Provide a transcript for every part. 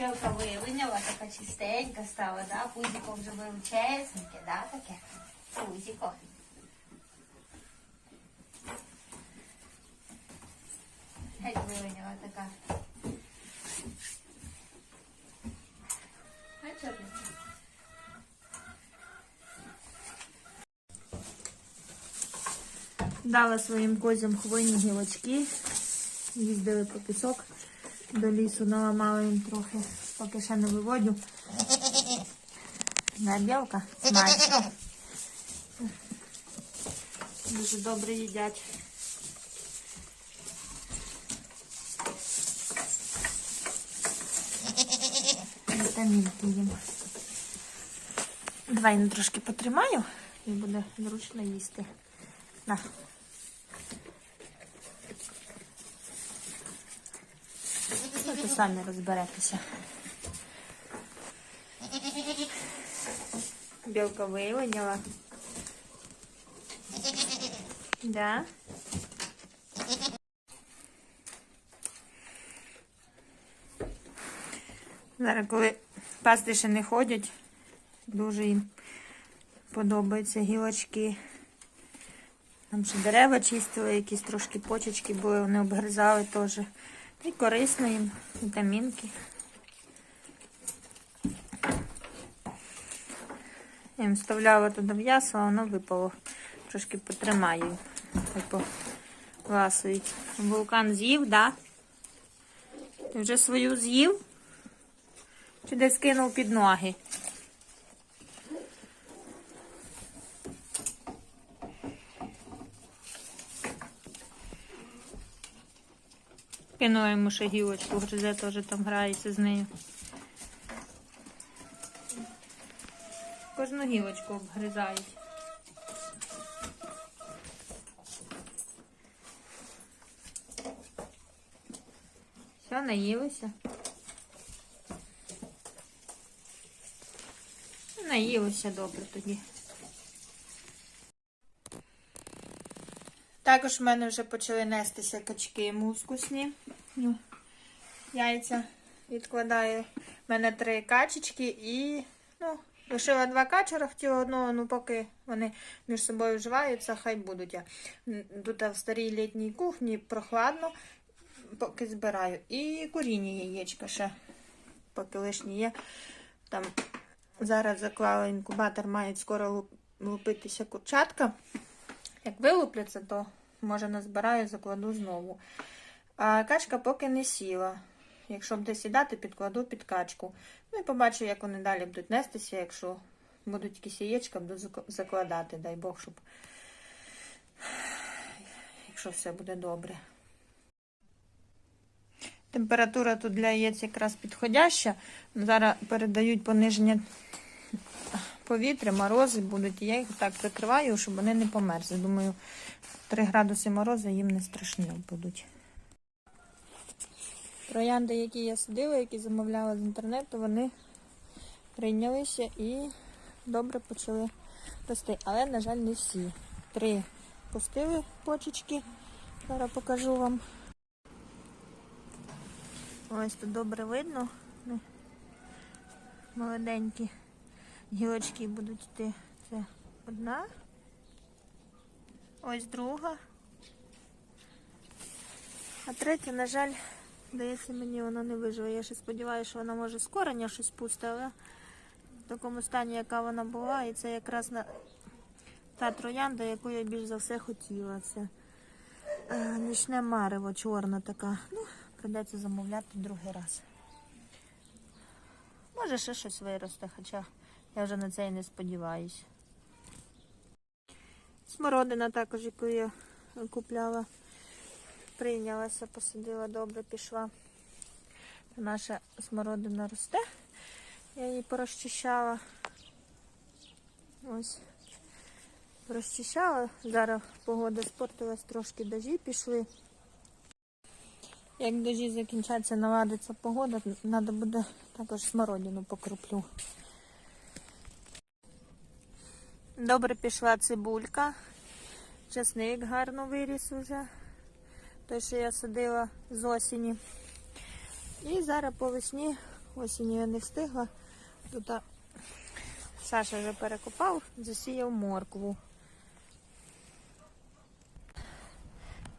Білка вивиняла, така чистенька стала, да? Пузіко вже величезненьке, да, таке? Пузіко. Геть вивиняла така. Дала своїм козям хвойні гілочки. Їздили по пісок до лісу, наламала їм трохи, поки ще не виводю. На білка смачно. Дуже добре їдять. Вітамінки їм. Давай я трошки потримаю і буде зручно їсти. На. То самі розберетеся. Білка вивиняла. Да. Зараз, коли пасти ще не ходять, дуже їм подобаються гілочки. Там ще дерева чистили, якісь трошки почечки були, вони обгризали теж. І корисно їм, вітамінки. Я їм вставляла туди м'ясо, а воно випало. Трошки потримаю. Типу, ласують. Вулкан з'їв, да? Ти вже свою з'їв? Чи десь кинув під ноги? Кинула йому ще гілочку, гризе теж там грається з нею. Кожну гілочку обгризають. Все, наїлися. Наїлися добре тоді. Також в мене вже почали нестися качки мускусні. Ну, Яйця відкладаю. У мене три качечки і ну, лишила два качера, хотіла одного, ну поки вони між собою вживаються, хай будуть. Я тут в старій літній кухні прохладно, поки збираю. І куріння яєчка ще, поки лишні є. Там зараз заклала інкубатор, мають скоро лупитися курчатка. Як вилупляться, то може назбираю, закладу знову. А качка поки не сіла. Якщо буде сідати, підкладу під качку. Ну і побачу, як вони далі будуть нестися. Якщо будуть якісь яєчка, буду закладати, дай Бог, щоб якщо все буде добре. Температура тут для яєць якраз підходяща. Зараз передають пониження повітря, морози будуть. І я їх так закриваю, щоб вони не померзли. Думаю, 3 градуси морозу їм не страшні будуть. Троянди, які я садила, які замовляла з інтернету, вони прийнялися і добре почали рости. Але, на жаль, не всі. Три пустили почечки. Зараз покажу вам. Ось тут добре видно. Ну, Молоденькі гілочки будуть йти. Це одна. Ось друга. А третя, на жаль, здається, мені вона не виживе. Я ще сподіваюся, що вона може з кореня щось пусти, але в такому стані, яка вона була, і це якраз на та троянда, яку я більш за все хотіла. Це е, нічне марево, чорна така. Ну, придеться замовляти другий раз. Може ще щось виросте, хоча я вже на це і не сподіваюся. Смородина також, яку я купляла, прийнялася, посадила добре, пішла. Наша смородина росте. Я її порозчищала. Ось. Розчищала. Зараз погода спортилась, трошки дожі пішли. Як дожі закінчаться, наладиться погода, треба буде також смородину покруплю. Добре пішла цибулька. Часник гарно виріс уже. Той, що я садила з осені. І зараз по весні осінню я не встигла. Тут Саша вже перекопав, засіяв моркву.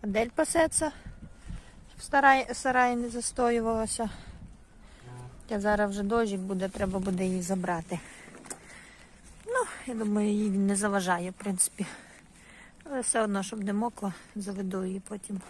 Адель пасеться, щоб старай, сарай не застоювалося. Я зараз вже дощик буде, треба буде її забрати. Я думаю, їй він не заважає, в принципі. Але все одно, щоб не мокло, заведу її потім.